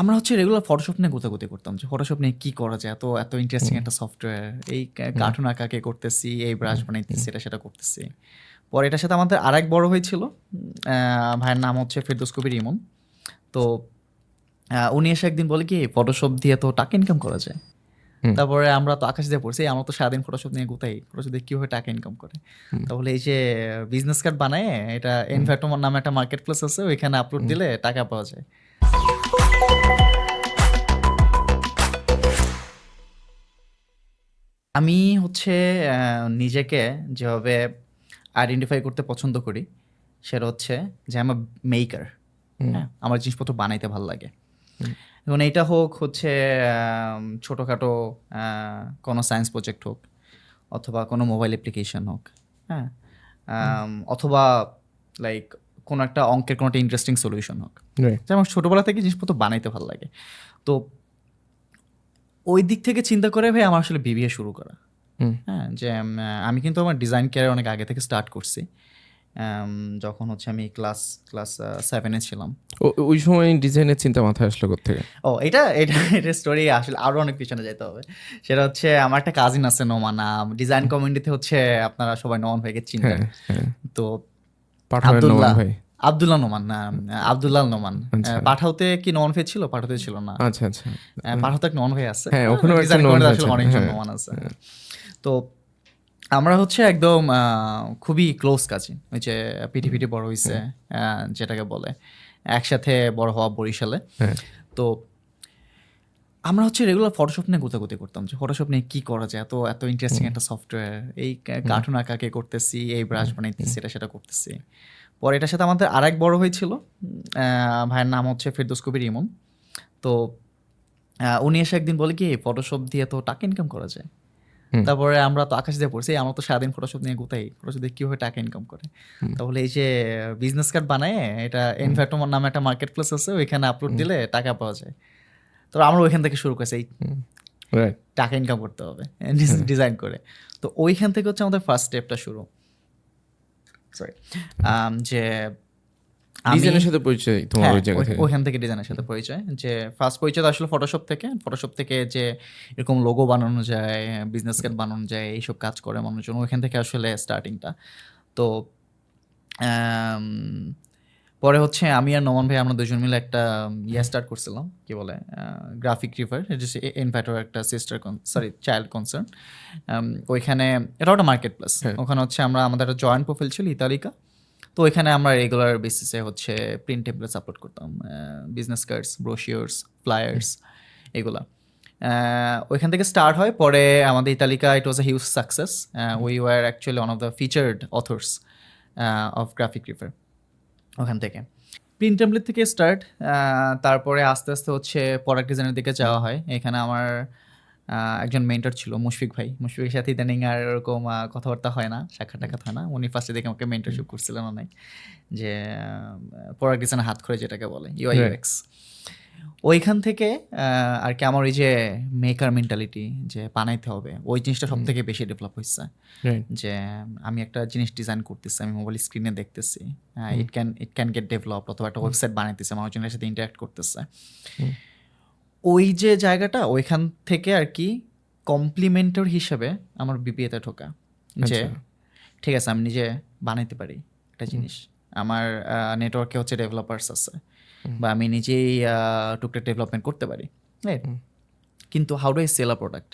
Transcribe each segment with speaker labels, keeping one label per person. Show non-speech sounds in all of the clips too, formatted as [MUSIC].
Speaker 1: আমরা হচ্ছে regular Photoshop নিয়ে গোতাগুতি করতাম যে ফটোশপ নিয়ে কি করা যায় এত এত ইন্টারেস্টিং একটা সফটওয়্যার এই কার্টুন আঁকাকে করতেছি এই ব্রাশ বানাইতেছি এটা সেটা করতেছি। পরে এটার সাথে আমাদের আরেক বড় হয়েছিল ভাইয়ের নাম হচ্ছে ফেরদৌস কবির ইমন তো উনি এসে একদিন বলে কি ফটোশপ দিয়ে তো টাকা ইনকাম করা যায়। তারপরে আমরা তো আকাশ দিয়ে পড়ছি আমরা তো সারাদিন ফটোশপ নিয়ে গোতাই ফটোশপ দিয়ে কীভাবে টাকা ইনকাম করে? তাহলে এই যে বিজনেস কার্ড বানায় এটা ইনফ্যাক্টমার নামে একটা মার্কেট প্লেস আছে ওইখানে আপলোড দিলে টাকা পাওয়া যায়। আমি হচ্ছে আহ, নিজেকে যেভাবে আইডেন্টিফাই করতে পছন্দ করি সেটা হচ্ছে যে আমার মেকার হ্যাঁ? আমার জিনিসপত্র বানাইতে ভালো লাগে। এবং এইটা হোক হচ্ছে আম, ছোটোখাটো আহ, কোনো সায়েন্স প্রজেক্ট হোক অথবা কোনো মোবাইল অ্যাপ্লিকেশন হোক হ্যাঁ? আম, অথবা লাইক কোনো একটা অঙ্কের কোনো একটা ইন্টারেস্টিং সলিউশন হোক।
Speaker 2: Right.
Speaker 1: যেমন ছোটোবেলা থেকে জিনিসপত্র বানাইতে ভালো লাগে। তো ওই দিক থেকে চিন্তা করে ভাই আমার আসলে বিবিএ শুরু করা। হ্যাঁ যে আমি কিন্তু আমার ডিজাইন ক্যারিয়ার অনেক আগে থেকে স্টার্ট করছি। যখন হচ্ছে আমি ক্লাস ক্লাস সেভেনে ছিলাম।
Speaker 2: ওই সময় ডিজাইনের চিন্তা মাথায় আসলো থেকে
Speaker 1: ও এটা এটা এটা স্টোরি আসলে আরও অনেক পিছনে যেতে হবে। সেটা হচ্ছে আমার একটা কাজিন আছে নোমানা। ডিজাইন কমিউনিটিতে হচ্ছে আপনারা সবাই নোমান ভাইকে চিনতেন
Speaker 2: হ্যাঁ হ্যাঁ।
Speaker 1: তো আব্দুল্লাহ
Speaker 2: ভাই।
Speaker 1: আব্দুল্লাহ নোমান আব্দুল্লাহ নোমান।
Speaker 2: আচ্ছা।
Speaker 1: পাঠাওতে কি নোমান ভাই ছিল? পাঠাতে ছিল না।
Speaker 2: আচ্ছা আচ্ছা।
Speaker 1: পাঠাতে নোমান ভাই আছে।
Speaker 2: হ্যাঁ, একটা আছে,
Speaker 1: অনেকজন
Speaker 2: হ্যাঁ।
Speaker 1: নোমান আছে। তো আমরা হচ্ছে একদম খুবই ক্লোজ কাছে। ওই যে পিটি পিটি বড় হয়েছে যেটাকে বলে। একসাথে বড় হওয়া বরিশালে।
Speaker 2: হ্যাঁ।
Speaker 1: তো আমরা হচ্ছে রেগুলার ফটোশপ নিয়ে গোতাগুতি করতাম যে ফটোশপ নিয়ে কি করা যায়? এত এত ইন্টারেস্টিং একটা সফটওয়্যার এই কার্টুন আঁকাকে করতেছি এই ব্রাশ বানাইতেছি এটা সেটা করতেছি। পরে এটার সাথে আমাদের আরেক বড় হয়েছিল ভাইয়ের নাম হচ্ছে ফেরদৌস কবির ইমন। তো উনি এসে একদিন বলে কি ফটোশপ দিয়ে তো টাকা ইনকাম করা যায়। তারপরে আমরা তো আকাশ দিয়ে পড়ছি আমরা তো সারাদিন ফটোশপ নিয়ে গোতাই ফটোশপ দিয়ে কীভাবে টাকা ইনকাম করে? তাহলে এই যে বিজনেস কার্ড বানায় এটা ইনফ্যাক্টমার নামে একটা মার্কেট প্লেস আছে ওইখানে আপলোড দিলে টাকা পাওয়া যায়। তো আমরা ওইখান থেকে শুরু করছি টাকা ইনকাম করতে হবে [LAUGHS] ডিজাইন করে। তো ওইখান থেকে হচ্ছে আমাদের ফার্স্ট স্টেপটা শুরু। সরি যে
Speaker 2: ডিজাইনের সাথে পরিচয় তোমার
Speaker 1: হ্যাঁ,
Speaker 2: ওই জায়গা থেকে।
Speaker 1: ওইখান থেকে ডিজাইনের সাথে পরিচয়। যে ফার্স্ট পরিচয় তো আসলে ফটোশপ থেকে। ফটোশপ থেকে যে এরকম লোগো বানানো যায় বিজনেস কার্ড বানানো যায় এইসব কাজ করে মানুষজন। ওইখান থেকে আসলে স্টার্টিংটা তো আম, পরে হচ্ছে আমি আর নমন ভাই আমরা দুজন মিলে একটা ইয়ে স্টার্ট করছিলাম। কি বলে? গ্রাফিক রিভার ইনভাইটার একটা সিস্টার সরি চাইল্ড কনসার্ন ওইখানে এটা একটা মার্কেট প্লেস। ওখানে হচ্ছে আমরা আমাদের একটা জয়েন্ট প্রোফাইল ছিল ইতালিকা তো ওইখানে আমরা রেগুলার বেসিসে হচ্ছে প্রিন্ট টেমপ্লেটস আপলোড করতাম। বিজনেস কার্ডস ব্রোশিওর্স ফ্লায়ার্স এগুলা। ওইখান থেকে স্টার্ট হয়। পরে আমাদের ইতালিকা it was a huge success we were actually one of the featured authors of graphic রিফার ওখান থেকে। প্রিন্ট টেমপ্লেট থেকে স্টার্ট তারপরে আস্তে আস্তে হচ্ছে প্রোডাক্ট ডিজাইনের দিকে যাওয়া হয়। এখানে আমার একজন মেন্টর ছিল মুশফিক ভাই। মুশফিকের সাথে ইদানিং আর এরকম কথাবার্তা হয় না সাক্ষাৎ টাকাত হয় না। উনি ফার্স্টে দেখে আমাকে মেন্টরশিপ করছিলেন অনেক। যে প্রোডাক্ট ডিজাইনের হাত করে যেটাকে বলে ইউআই
Speaker 2: Right.
Speaker 1: ইউএক্স ওইখান থেকে আর কি আমার ওই যে মেকার মেন্টালিটি যে বানাইতে হবে ওই জিনিসটা সব থেকে বেশি ডেভেলপ হয়েছে যে আমি একটা জিনিস ডিজাইন করতেছি আমি মোবাইল স্ক্রিনে দেখতেছি it can it can get develop অথবা একটা ওয়েবসাইট বানাইতেছে মানুষজনের সাথে ইন্টারাক্ট করতেছে। ওই যে জায়গাটা ওইখান থেকে আর কি কমপ্লিমেন্টর হিসেবে আমার বিপিএতে ঢোকা। যে
Speaker 2: আচ্ছা।
Speaker 1: ঠিক আছে আমি নিজে বানাইতে পারি একটা জিনিস। আমার নেটওয়ার্কে হচ্ছে ডেভেলপার্স আছে। বা আমি নিজেই টুকটাক ডেভেলপমেন্ট করতে পারি। রাইট কিন্তু how do I sell a product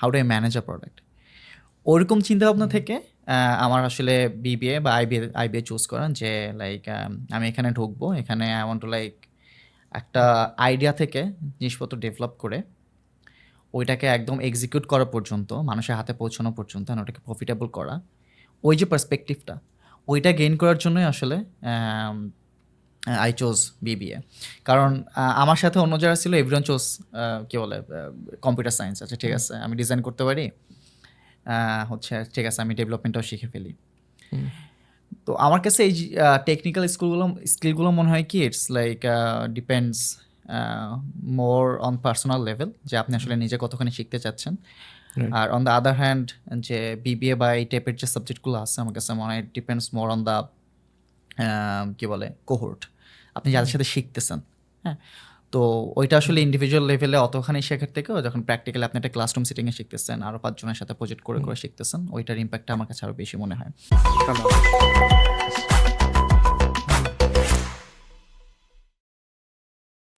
Speaker 1: how do I manage a product ওরকম চিন্তাভাবনা থেকে আমার আসলে বিবিএ বা আইবিএ আইবিএ চুজ করা যে লাইক আমি এখানে ঢুকবো এখানে আই ওয়ান্ট টু লাইক একটা আইডিয়া থেকে জিনিসপত্র ডেভেলপ করে ওইটাকে একদম এক্সিকিউট করা পর্যন্ত মানুষের হাতে পৌঁছানো পর্যন্ত ওটাকে প্রফিটেবল করা ওই যে পার্সপেক্টিভটা ওইটা গেইন করার জন্যই আসলে আই চোজ বিবিএ কারণ আমার সাথে অন্য যারা ছিল এভরিওয়ান চোজ কী বলে কম্পিউটার সায়েন্স আছে ঠিক আছে আমি ডিজাইন করতে পারি হচ্ছে ঠিক আছে আমি ডেভেলপমেন্টটাও শিখে ফেলি। তো আমার কাছে এই টেকনিক্যাল স্কুলগুলো স্কিলগুলো মনে হয় কি it's like depends more on personal level যে আপনি আসলে নিজে কতখানি শিখতে চাচ্ছেন। আর অন দ্য আদার হ্যান্ড যে বিবিএ বা এই টাইপের যে সাবজেক্টগুলো আছে আমার কাছে মনে হয় ডিপেন্ডস মোর অন দ্য কী বলে কোহোর্ট আপনি যাদের সাথে শিখতেছেন হ্যাঁ? তো ওইটা আসলে ইন্ডিভিজুয়াল লেভেলে অতখানি শেখার থেকেও যখন প্র্যাকটিক্যালি আপনি একটা ক্লাসরুম সিটিংয়ে শিখতেছেন আরও পাঁচজনের সাথে প্রজেক্ট করে করে শিখতেছেন ওইটার ইম্প্যাক্টটা আমার কাছে আরও বেশি মনে হয়।